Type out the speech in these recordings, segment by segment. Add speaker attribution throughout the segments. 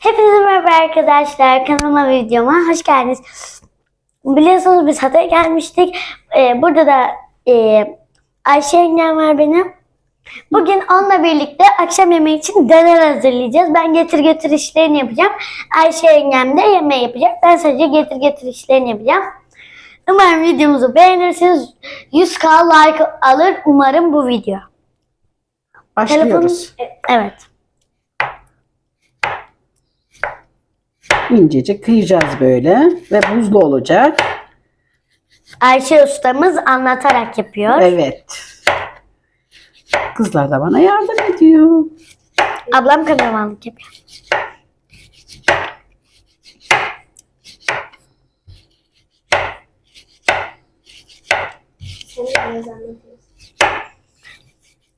Speaker 1: Hepinize merhaba arkadaşlar. Kanalıma videoma hoş geldiniz. Biliyorsunuz biz Hatay'a gelmiştik. Ee, burada da e, Ayşe yengem var benim. Bugün onunla birlikte akşam yemeği için döner hazırlayacağız. Ben getir götür işlerini yapacağım. Ayşe yengem de yemeği yapacak. Ben sadece getir götür işlerini yapacağım. Umarım videomuzu beğenirsiniz. 100k like alır umarım bu video.
Speaker 2: Başlıyoruz.
Speaker 1: Evet.
Speaker 2: İncecik kıyacağız böyle ve buzlu olacak.
Speaker 1: Ayşe ustamız anlatarak yapıyor.
Speaker 2: Evet. Kızlar da bana yardım ediyor.
Speaker 1: Ablam kameramanlık yapıyor.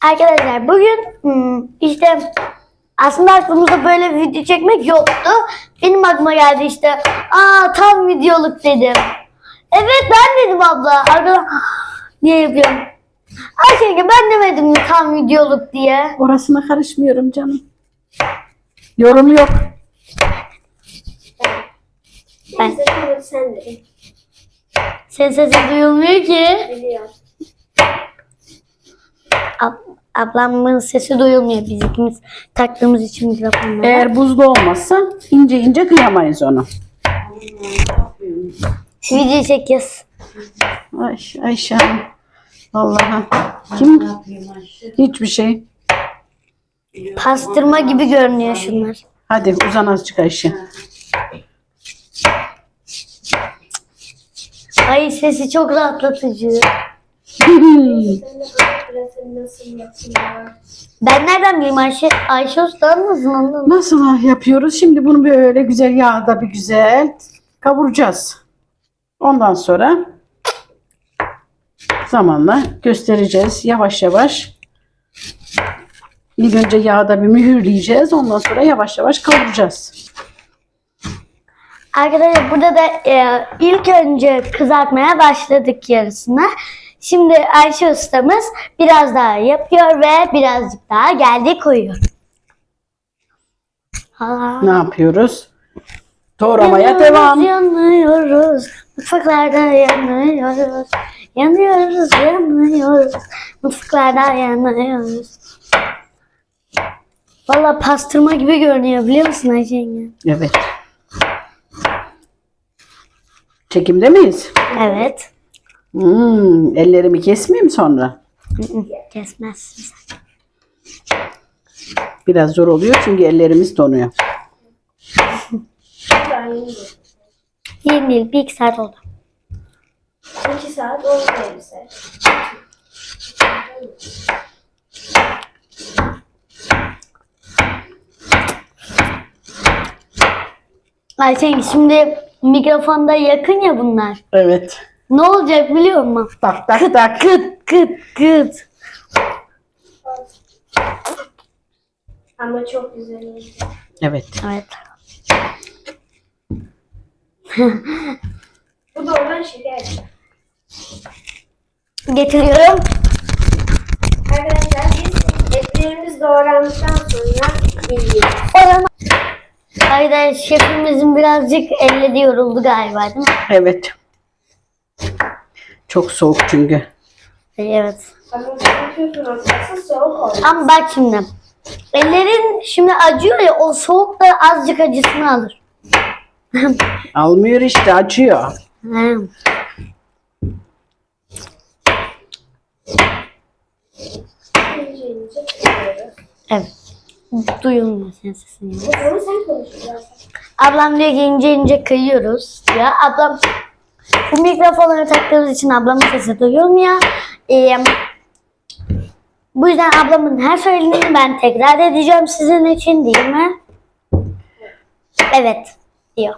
Speaker 1: Arkadaşlar bugün hmm, işte aslında aklımızda böyle bir video çekmek yoktu. Benim aklıma geldi işte. Aa tam videoluk dedim. Evet ben dedim abla. Arkadan niye yapıyorum? Ayşe ben demedim mi tam videoluk diye.
Speaker 2: Orasına karışmıyorum canım. Yorum yok.
Speaker 1: Ben.
Speaker 3: Sen de
Speaker 1: Senin sesin duyulmuyor ki.
Speaker 3: biliyorum.
Speaker 1: Ab- ablamın sesi duyulmuyor. Biz ikimiz taktığımız için mikrofonlara.
Speaker 2: Eğer buzlu olmazsa ince ince kıyamayız onu.
Speaker 1: Video çekiyoruz.
Speaker 2: Ay Ayşe Hanım. Vallahi. Kim? Hiçbir şey.
Speaker 1: Pastırma gibi görünüyor şunlar.
Speaker 2: Hadi uzan azıcık Ayşe.
Speaker 1: Ay sesi çok rahatlatıcı.
Speaker 3: Nasıl yapılıyor?
Speaker 1: Ben nereden bileyim Ayşe? Ayşe Usta nasıl ondan?
Speaker 2: Nasıl yapıyoruz? Şimdi bunu böyle güzel yağda bir güzel kavuracağız. Ondan sonra zamanla göstereceğiz yavaş yavaş. İlk önce yağda bir mühürleyeceğiz. Ondan sonra yavaş yavaş kavuracağız.
Speaker 1: Arkadaşlar burada da e, ilk önce kızartmaya başladık yarısına. Şimdi Ayşe ustamız biraz daha yapıyor ve birazcık daha geldi koyuyor. Aa.
Speaker 2: Ne yapıyoruz? Doğramaya
Speaker 1: Yanıyoruz,
Speaker 2: devam.
Speaker 1: Yanıyoruz. Mutfaklarda yanıyoruz. Yanıyoruz, yanıyoruz. Mutfaklarda yanıyoruz. Valla pastırma gibi görünüyor biliyor musun Ayşe yenge?
Speaker 2: Evet. Çekimde miyiz?
Speaker 1: Evet.
Speaker 2: Hmm, ellerimi kesmeyeyim sonra.
Speaker 1: Kesmezsin.
Speaker 2: Biraz zor oluyor çünkü ellerimiz donuyor.
Speaker 3: Yeni
Speaker 1: değil, bir iki saat oldu.
Speaker 3: İki saat oldu elbise.
Speaker 1: Ayşe yenge, şimdi mikrofonda yakın ya bunlar.
Speaker 2: Evet.
Speaker 1: Ne olacak biliyor musun?
Speaker 2: Tak tak tak.
Speaker 1: Kıt kıt kıt.
Speaker 3: Ama çok güzel oldu.
Speaker 2: Evet.
Speaker 1: Evet.
Speaker 3: Bu normal şeker.
Speaker 1: Getiriyorum.
Speaker 3: Arkadaşlar biz etlerimiz doğrandıktan sonra yiyoruz.
Speaker 1: O zaman Ayda şefimizin birazcık elledi yoruldu galiba değil mi?
Speaker 2: Evet. Çok soğuk çünkü.
Speaker 1: Evet.
Speaker 3: Ama
Speaker 1: bak şimdi. Ellerin şimdi acıyor ya o soğuk da azıcık acısını alır.
Speaker 2: Almıyor işte
Speaker 3: kırıyoruz.
Speaker 1: Evet. Duyulmuyor senin sesin. Ablam diyor ki ince ince kıyıyoruz ya. Ablam bu mikrofonları taktığımız için ablamın sesi duyulmuyor. Ee, bu yüzden ablamın her söylediğini ben tekrar edeceğim sizin için değil mi? Evet diyor.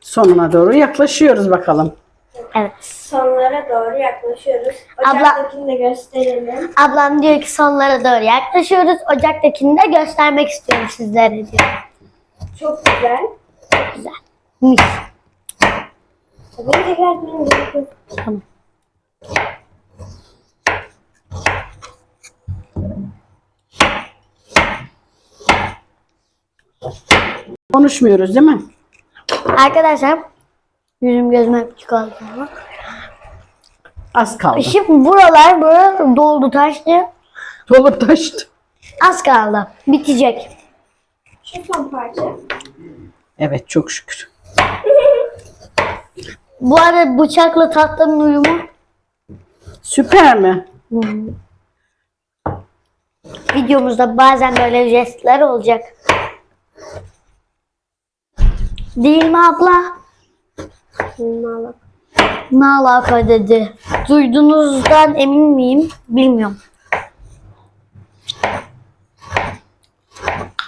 Speaker 2: Sonuna doğru yaklaşıyoruz bakalım.
Speaker 1: Evet.
Speaker 3: Sonlara doğru yaklaşıyoruz. Ocaktakini de gösterelim.
Speaker 1: Ablam diyor ki sonlara doğru yaklaşıyoruz. Ocaktakini de göstermek istiyorum sizlere diyor.
Speaker 3: Çok güzel.
Speaker 1: Çok güzel. Mis.
Speaker 3: Tekrar.
Speaker 1: Tamam.
Speaker 2: Konuşmuyoruz değil mi?
Speaker 1: Arkadaşlar yüzüm gözüm hep çıkardı.
Speaker 2: Az kaldı.
Speaker 1: Şimdi buralar böyle doldu taştı.
Speaker 2: Dolup taştı.
Speaker 1: Az kaldı. Bitecek.
Speaker 3: Şu son parça.
Speaker 2: Evet çok şükür.
Speaker 1: Bu arada bıçakla tatlının uyumu
Speaker 2: Süper mi?
Speaker 1: videomuzda bazen böyle jestler olacak. Değil mi abla? Ne alaka dedi. Duyduğunuzdan emin miyim? Bilmiyorum.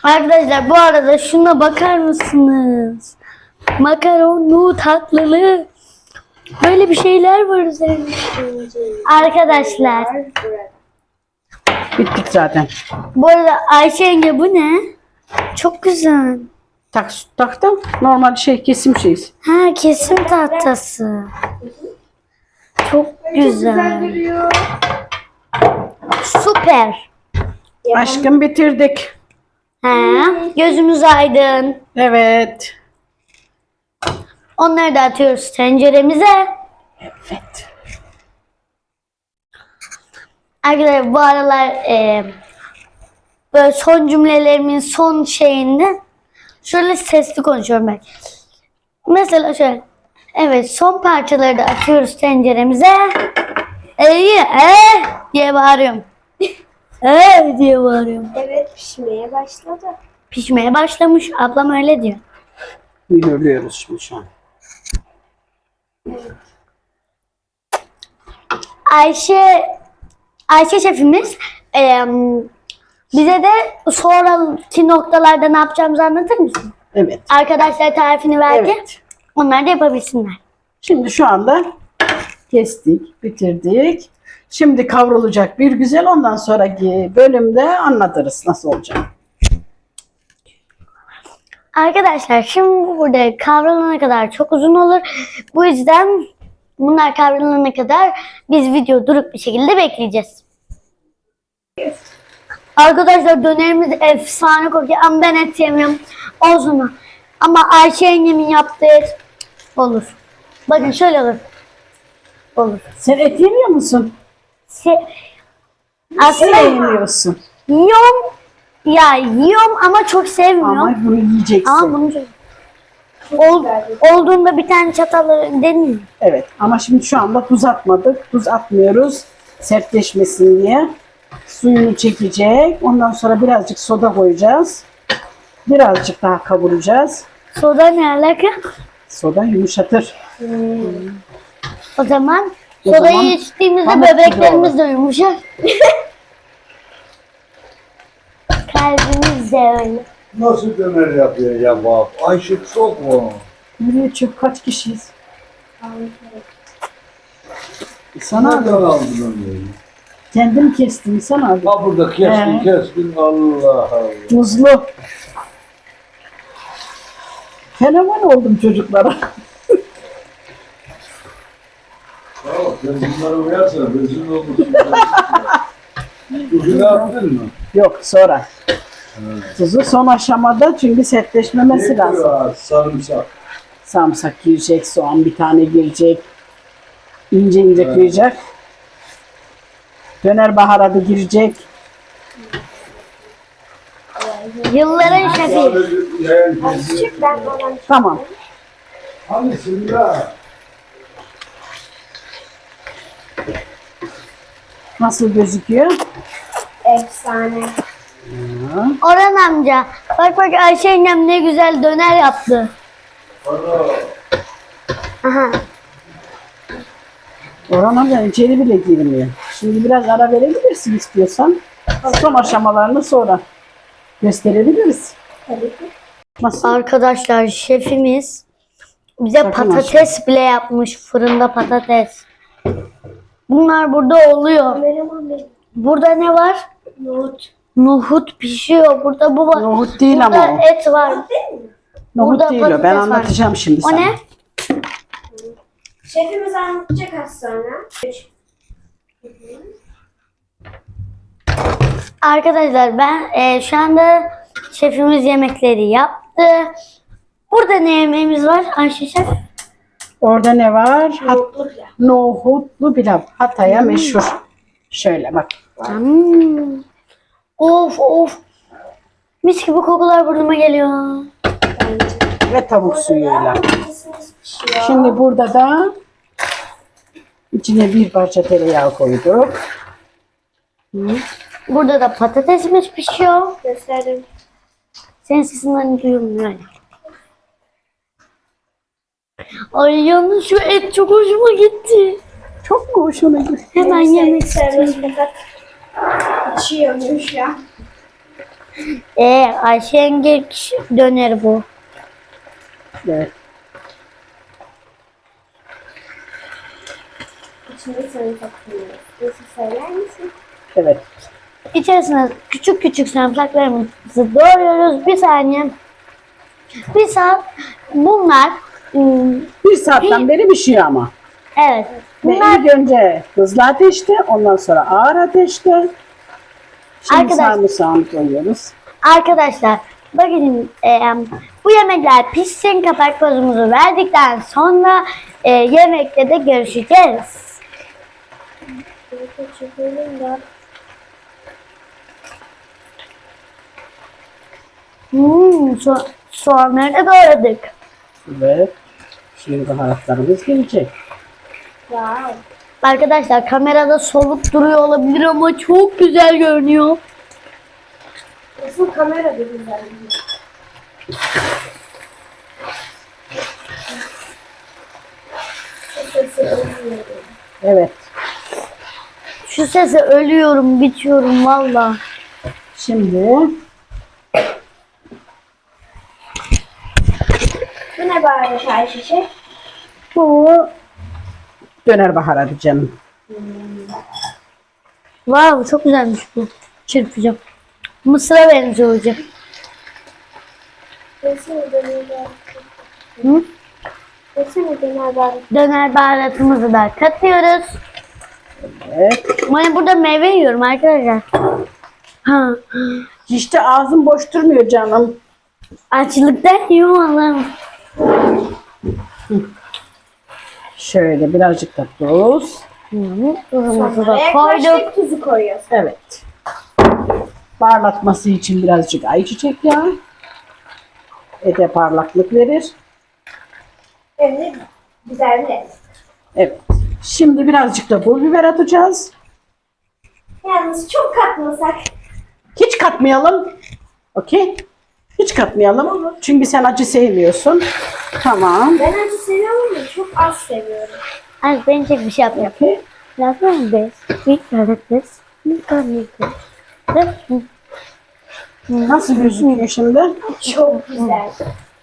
Speaker 1: Arkadaşlar bu arada şuna bakar mısınız? Makaronu tatlılığı. Böyle bir şeyler var üzerinde. Arkadaşlar.
Speaker 2: Bittik zaten.
Speaker 1: bu arada Ayşe yenge bu ne? Çok güzel.
Speaker 2: Tak, taktım. Normal şey kesim şeyiz.
Speaker 1: Ha kesim tahtası. Çok
Speaker 3: güzel
Speaker 1: güzel.
Speaker 3: duruyor.
Speaker 1: Süper.
Speaker 2: Aşkım bitirdik.
Speaker 1: Ha, gözümüz aydın.
Speaker 2: Evet.
Speaker 1: Onları da atıyoruz tenceremize.
Speaker 2: Evet.
Speaker 1: Arkadaşlar bu aralar e, böyle son cümlelerimin son şeyinde şöyle sesli konuşuyorum ben. Mesela şöyle. Evet son parçaları da atıyoruz tenceremize. İyi eh diye bağırıyorum. Eh diye bağırıyorum.
Speaker 3: Evet pişmeye başladı.
Speaker 1: Pişmeye başlamış. Ablam öyle diyor.
Speaker 2: Mühürlüyoruz şimdi şu an.
Speaker 1: Ayşe Ayşe şefimiz e, bize de sonraki noktalarda ne yapacağımızı anlatır mısın?
Speaker 2: Evet.
Speaker 1: Arkadaşlar tarifini verdi.
Speaker 2: Evet.
Speaker 1: Onlar da yapabilsinler.
Speaker 2: Şimdi şu anda kestik, bitirdik. Şimdi kavrulacak bir güzel. Ondan sonraki bölümde anlatırız nasıl olacak.
Speaker 1: Arkadaşlar şimdi burada kavrulana kadar çok uzun olur. Bu yüzden bunlar kavrulana kadar biz video durup bir şekilde bekleyeceğiz. Arkadaşlar dönerimiz efsane kokuyor ama ben et yemiyorum. Olsun. Ama Ayşe yengemin yaptığı et olur. Bakın şöyle olur. Olur.
Speaker 2: Sen et yemiyor musun?
Speaker 1: Se-
Speaker 2: Sen
Speaker 1: Aslında
Speaker 2: yemiyorsun.
Speaker 1: yiyorum. Ya yiyorum ama çok sevmiyorum.
Speaker 2: Ama bunu yiyeceksin.
Speaker 1: Ama bunu çok... Ol, olduğunda bir tane çatalla deneyim.
Speaker 2: Evet ama şimdi şu anda tuz atmadık. Tuz atmıyoruz sertleşmesin diye. Suyunu çekecek. Ondan sonra birazcık soda koyacağız. Birazcık daha kavuracağız.
Speaker 1: Soda ne alaka?
Speaker 2: Soda yumuşatır.
Speaker 1: O zaman
Speaker 2: O
Speaker 1: sodayı
Speaker 2: zaman
Speaker 1: içtiğimizde
Speaker 2: pamuk gibi
Speaker 1: bebeklerimiz de yumuşar. Kalbimiz de öyle.
Speaker 4: Nasıl döner yapıyor ya bab? Ayşe çok mu?
Speaker 2: Nereye çok kaç kişiyiz? Sana
Speaker 4: Nereden
Speaker 2: aldım.
Speaker 4: aldın onu?
Speaker 2: Kendim kestim sana aldım.
Speaker 4: Ha burada kestin
Speaker 2: He.
Speaker 4: kestin Allah Allah.
Speaker 2: Tuzlu. Fenomen oldum çocuklara.
Speaker 4: Ya sen bunlara uyarsan rezil olursun. Tuzunu attın mı?
Speaker 2: Yok sonra. Tuzu son aşamada çünkü sertleşmemesi
Speaker 4: Ne
Speaker 2: lazım.
Speaker 4: koyuyor? Sarımsak.
Speaker 2: Samsak girecek, soğan bir tane girecek. İnce ince kıyacak. Döner baharatı girecek.
Speaker 1: Yılların şefi.
Speaker 2: Tamam.
Speaker 4: Hangisini ya?
Speaker 2: Nasıl gözüküyor?
Speaker 3: Efsane.
Speaker 2: Ha.
Speaker 1: Orhan amca. Bak bak Ayşe yengem ne güzel döner yaptı. Aha.
Speaker 2: Orhan amca içeri bile girmiyor. Şimdi biraz ara verebilirsin istiyorsan. Son aşamalarını sonra gösterebiliriz.
Speaker 3: Tabii ki.
Speaker 2: Nasıl?
Speaker 1: Arkadaşlar şefimiz bize
Speaker 2: Sakın
Speaker 1: patates bile yapmış. Fırında patates. Bunlar burada oluyor. Burada ne var?
Speaker 3: Nohut.
Speaker 1: Nohut pişiyor. Burada bu var.
Speaker 2: Nohut değil
Speaker 1: Burada
Speaker 2: ama o.
Speaker 1: et var.
Speaker 2: Nohut
Speaker 1: burada
Speaker 2: değil o. Ben
Speaker 1: patates var.
Speaker 2: anlatacağım şimdi
Speaker 1: O
Speaker 2: sana.
Speaker 1: ne?
Speaker 3: Şefimiz anlatacak az sonra.
Speaker 1: Arkadaşlar ben e, şu anda Şefimiz yemekleri yaptı. Burada ne yemeğimiz var Ayşe Şef?
Speaker 2: Orada ne var? Hat nohutlu pilav. Hatay'a meşhur. Şöyle bak.
Speaker 1: Hmm. Of of. Mis gibi kokular burnuma geliyor.
Speaker 2: Ve tavuk suyuyla. Şimdi burada da içine bir parça tereyağı koyduk.
Speaker 1: Burada da patatesimiz pişiyor.
Speaker 3: Gösterdim.
Speaker 1: Senin sesinden duyulmuyor öyle. Ay yalnız şu et çok hoşuma gitti.
Speaker 2: Çok mu hoşuna gitti?
Speaker 1: Hemen yemek istiyorum.
Speaker 3: Pişiyormuş ya.
Speaker 1: Ee, Ayşe yenge döner bu.
Speaker 2: Evet.
Speaker 3: İçinde sarımsak koyuyoruz. Nasıl söyler misin?
Speaker 2: Evet.
Speaker 1: İçerisine küçük küçük sarımsaklarımızı doğruyoruz. Bir saniye. Bir saat. Bunlar
Speaker 2: Bir saatten beri pişiyor ama.
Speaker 1: evet.
Speaker 2: Ve
Speaker 1: Bunlar
Speaker 2: ilk önce hızlı ateşte, ondan sonra ağır ateşte. Şimdi
Speaker 1: Arkadaş-
Speaker 2: sarımsağını koyuyoruz.
Speaker 1: arkadaşlar bakın e, bu yemekler pişsin kapak tozumuzu verdikten sonra e, yemekte de görüşeceğiz. Hmm, so soğanları da doğradık.
Speaker 2: Ve şimdi baharatlarımız gelecek.
Speaker 3: Wow.
Speaker 1: Arkadaşlar kamerada soluk duruyor olabilir ama çok güzel görünüyor.
Speaker 3: Nasıl kamera da güzel.
Speaker 2: Evet.
Speaker 1: Şu sese ölüyorum, bitiyorum valla.
Speaker 2: Şimdi
Speaker 3: Bu ne baharat Ayşe?
Speaker 1: Bu
Speaker 2: döner baharatı canım.
Speaker 1: Wow çok güzelmiş bu. Çırpacağım. Mısıra benziyor hocam.
Speaker 3: Desene döner baharat.
Speaker 1: Hı?
Speaker 3: Desene döner baharat.
Speaker 1: Döner baharatımızı da katıyoruz.
Speaker 2: Evet.
Speaker 1: Ben burada meyve yiyorum arkadaşlar. Ha.
Speaker 2: İşte ağzım boş durmuyor canım.
Speaker 1: Açlıktan yiyorum Allah'ım.
Speaker 2: Şöyle birazcık da tuz.
Speaker 1: Hı, Tuzumuzu da koyduk.
Speaker 3: tuzu koyuyoruz.
Speaker 2: Evet. Parlatması için birazcık ayçiçek yağı. Ete parlaklık verir.
Speaker 3: De güzel bir lezzet.
Speaker 2: Evet. Şimdi birazcık da pul biber atacağız.
Speaker 3: Yalnız çok katmasak.
Speaker 2: Hiç katmayalım. Okey? Hiç katmayalım. Çünkü sen acı sevmiyorsun. Tamam.
Speaker 3: Ben acı seviyorum ama çok az seviyorum.
Speaker 1: Ay ben çek bir şey.
Speaker 2: Okey.
Speaker 1: Last one best. Bir patates. Bir patates. Ve-
Speaker 2: Nasıl gözüküyor şimdi?
Speaker 3: Çok güzel.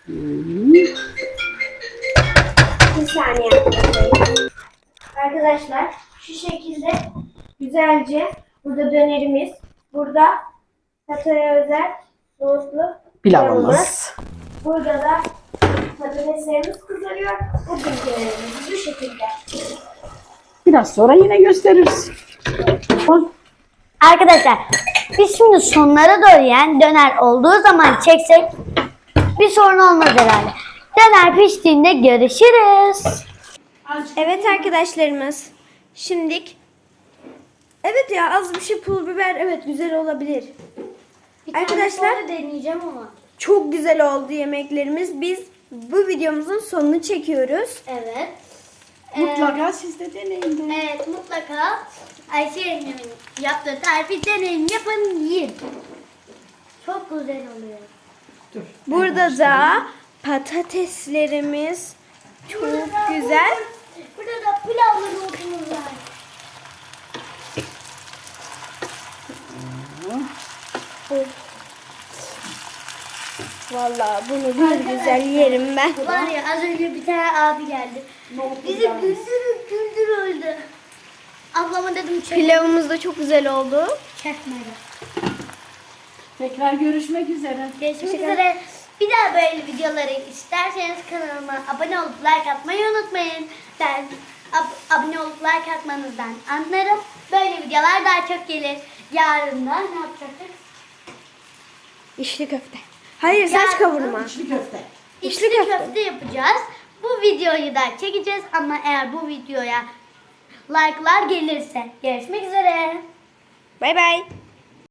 Speaker 3: Bir saniye arkadaşlar. Arkadaşlar şu şekilde güzelce burada dönerimiz, burada Hatay'a özel nohutlu
Speaker 2: Pilavımız.
Speaker 3: Burada da patateslerimiz kızarıyor. Burada dönerimiz bu şekilde.
Speaker 2: Biraz sonra yine gösteririz.
Speaker 1: Arkadaşlar biz şimdi sonlara doğru yani döner olduğu zaman çeksek bir sorun olmaz herhalde. Döner piştiğinde görüşürüz.
Speaker 3: Evet arkadaşlarımız. Şimdilik Evet ya az bir şey pul biber evet güzel olabilir. Arkadaşlar
Speaker 1: deneyeceğim ama.
Speaker 3: çok güzel oldu yemeklerimiz. Biz bu videomuzun sonunu çekiyoruz.
Speaker 1: Evet.
Speaker 2: Mutlaka siz de deneyin. de.
Speaker 1: Evet mutlaka Ayşe yengemin yaptığı tarifi deneyin yapın yiyin. Çok güzel oluyor.
Speaker 2: Dur.
Speaker 3: Burada da patateslerimiz çok güzel.
Speaker 1: Burada da pilavlı nohutumuz var.
Speaker 3: Vallahi bunu bir güzel yerim ben.
Speaker 1: Var ya az önce bir tane abi geldi. Bizi güldürüp güldür öldü. Ablama dedim çek.
Speaker 3: Pilavımız da çok güzel oldu.
Speaker 1: Çekmedi.
Speaker 2: Tekrar görüşmek üzere.
Speaker 1: Görüşmek üzere. Bir daha böyle videoları isterseniz kanalıma abone olup like atmayı unutmayın. Ben ab- abone olup like atmanızdan anlarım. Böyle videolar daha çok gelir. Yarın da ne yapacaktık?
Speaker 5: İçli köfte. Hayır saç kavurma.
Speaker 2: İçli köfte.
Speaker 1: İçli
Speaker 5: İçli köfte.
Speaker 1: köfte yapacağız. Bu videoyu da çekeceğiz ama eğer bu videoya like'lar gelirse görüşmek üzere.
Speaker 5: Bay bay.